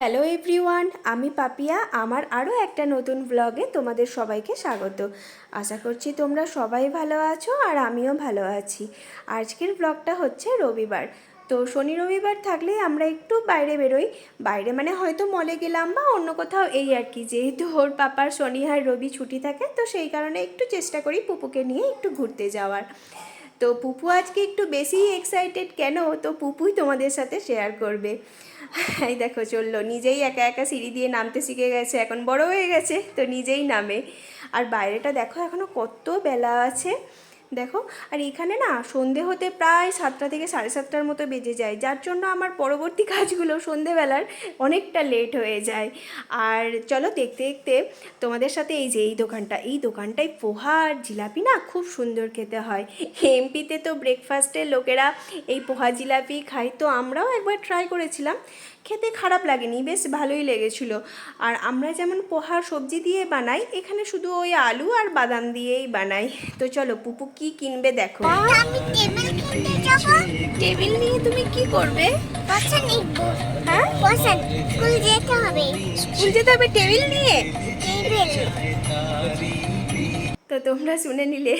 Hello everyone আমি পাপিয়া। আমার আরও একটা নতুন ব্লগে তোমাদের সবাইকে স্বাগত। আশা করছি তোমরা সবাই ভালো আছো আর আমিও ভালো আছি। আজকের ব্লগটা হচ্ছে রবিবার। তো শনি রবিবার থাকলে আমরা একটু বাইরে বেরোই। বাইরে মানে হয়তো মলে গেলাম বা অন্য কোথাও এই আর কি। যেহেতু ওর পাপার শনি আর রবি ছুটি থাকে, তো সেই কারণে একটু চেষ্টা করি পুপুকে নিয়ে একটু ঘুরতে যাওয়ার। তো পুপু আজকে একটু বেশি এক্সাইটেড কেন? তো পুপুই তোমাদের সাথে শেয়ার করবে। এই দেখো, চলল। নিজেই একা একা সিঁড়ি দিয়ে নামতে শিখে গেছে। এখন বড় হয়ে গেছে, তো নিজেই নামে। আর বাইরেটা দেখো এখনও কত বেলা আছে। দেখো, আর এখানে না সন্ধে হতে প্রায় সাতটা থেকে সাড়ে সাতটার মতো বেজে যায়। যার জন্য আমার পরবর্তী কাজগুলো সন্ধেবেলার অনেকটা লেট হয়ে যায়। আর চলো দেখতে দেখতে তোমাদের সাথে এই যে এই দোকানটা, এই দোকানটায় পোহা আর জিলাপি না খুব সুন্দর খেতে হয়। এমপিতে তো ব্রেকফাস্টে লোকেরা এই পোহা জিলাপি খায়, তো আমরাও একবার ট্রাই করেছিলাম। খেতে খারাপ লাগেনি বেশ ভালোই লেগেছিল। আর আমরা যেমন পোহা সবজি দিয়ে বানাই এখানে শুধু ওই আলু আর বাদাম দিয়েই বানাই। তো চলো পুপু কি কিনবে দেখো। আমি টেবিল কিনতে যাব। টেবিল নিয়ে তুমি কি করবে? বসে নিব হ্যাঁ? স্কুল যেতে হবে। স্কুল যেতে হবে টেবিল নিয়ে? টেবিল। তো তোমরা শুনে নিলে।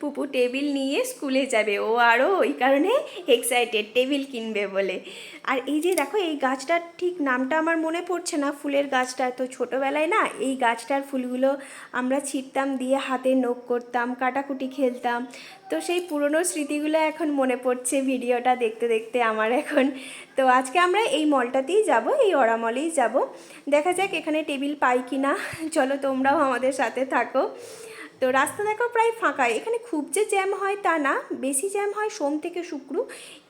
পুপু টেবিল নিয়ে স্কুলে যাবে। ও আরও ওই কারণে এক্সাইটেড টেবিল কিনবে বলে। আর এই যে দেখো, এই গাছটার ঠিক নামটা আমার মনে পড়ছে না, ফুলের গাছটা। তো ছোটোবেলায় না, এই গাছটার ফুলগুলো আমরা ছিটতাম, দিয়ে হাতে নোখ করতাম, কাটাকুটি খেলতাম। তো সেই পুরনো স্মৃতিগুলো এখন মনে পড়ছে ভিডিওটা দেখতে দেখতে আমার এখন। তো আজকে আমরা এই মলটাতেই যাব, এই অরা মলেই যাব। দেখা যাক এখানে টেবিল পাই কি না চলো তোমরাও আমাদের সাথে থাকো। তো রাস্তা দেখো প্রায় ফাঁকাই এখানে খুব যে জ্যাম হয় তা না, বেশি জ্যাম হয় সোম থেকে শুক্র।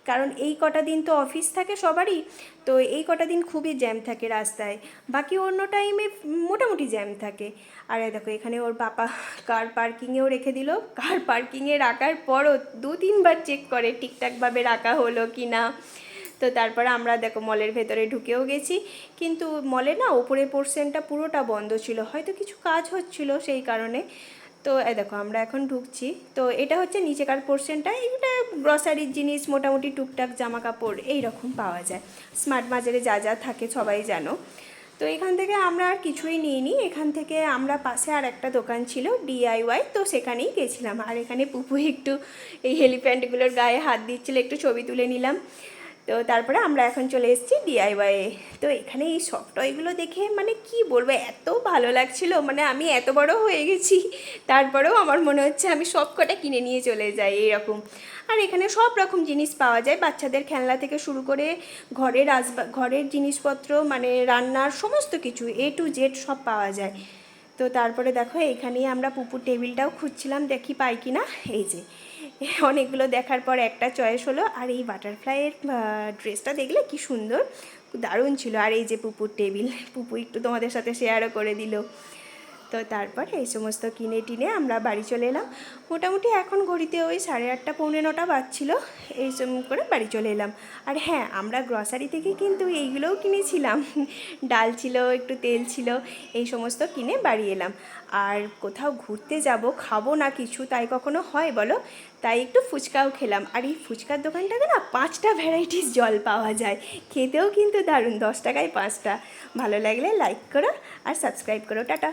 কারণ এই কটা দিন তো অফিস থাকে সবারই, তো এই কটা দিন খুবই জ্যাম থাকে রাস্তায়। বাকি অন্য টাইমে মোটামুটি জ্যাম থাকে। আর দেখো, এখানে ওর পাপা কার পার্কিংয়েও রেখে দিল। কার পার্কিংয়ে রাখার পরও দু তিনবার চেক করে ঠিকঠাকভাবে রাখা হলো কি না। তো তারপরে আমরা দেখো মলের ভেতরে ঢুকেও গেছি। কিন্তু মলে না ওপরের পোর্শনটা পুরোটা বন্ধ ছিল। হয়তো কিছু কাজ হচ্ছিল সেই কারণে। তো, এই দেখো, আমরা এখন ঢুকছি। তো, এটা হচ্ছে নিচেকার পোর্শনটা এটা গ্রসারির জিনিস, মোটামুটি টুকটাক জামা কাপড় এই রকম পাওয়া যায়। স্মার্ট বাজারে যা যা থাকে, সবাই জানো। তো, এখান থেকে আমরা আর কিছুই নিইনি। এখান থেকে আমরা পাশে আর একটা দোকান ছিল ডিআইওয়াই তো, সেখানেই গেছিলাম। আর এখানে পুপু একটু এই হেলিপ্যান্টগুলোর গায়ে হাত দিচ্ছিল, একটু ছবি তুলে নিলাম। তো তারপরে আমরা এখন চলে এসেছি ডিআইওয়াইয়ে তো এখানে এই সব টয়গুলো দেখে মানে কি বলব, এত ভালো লাগছিল। মানে আমি এত বড় হয়ে গেছি, তারপরেও আমার মনে হচ্ছে আমি সব কটা কিনে নিয়ে চলে যাই এরকম আর এখানে সব রকম জিনিস পাওয়া যায়। বাচ্চাদের খেলনা থেকে শুরু করে ঘরের আসবা ঘরের জিনিসপত্র মানে রান্নার সমস্ত কিছু এ টু জেড সব পাওয়া যায়। তো তারপরে দেখো, এখানেই আমরা পুপুর টেবিলটাও খুঁজছিলাম, দেখি পাই কি না এই যে অনেকগুলো দেখার পর একটা চয়েস হলো। আর এই বাটারফ্লাইয়ের ড্রেসটা দেখলে কি সুন্দর? দারুণ ছিল। আর এই যে পুপুর টেবিল পুপু একটু তোমাদের সাথে শেয়ারও করে দিল। তো তারপর এই সমস্ত কিনে টিনে আমরা বাড়ি চলে এলাম। মোটামুটি এখন ঘড়িতে ওই সাড়ে আটটা, পৌনে নটা বাজছিল, এই সব করে বাড়ি চলে এলাম। আর হ্যাঁ আমরা গ্রসারি থেকে কিন্তু এইগুলোও কিনেছিলাম। ডাল ছিল, একটু তেল ছিল, এই সমস্ত কিনে বাড়ি এলাম। আর কোথাও ঘুরতে যাব, খাব না কিছু, তাই কখনো হয় বলো? তাই একটু ফুচকাও খেলাম। আর এই ফুচকার দোকানটাতে না পাঁচটা ভ্যারাইটিস জল পাওয়া যায়। খেতেও কিন্তু দারুণ, দশ টাকায় পাঁচটা। ভালো লাগলে লাইক করো আর সাবস্ক্রাইব করো, টাটা।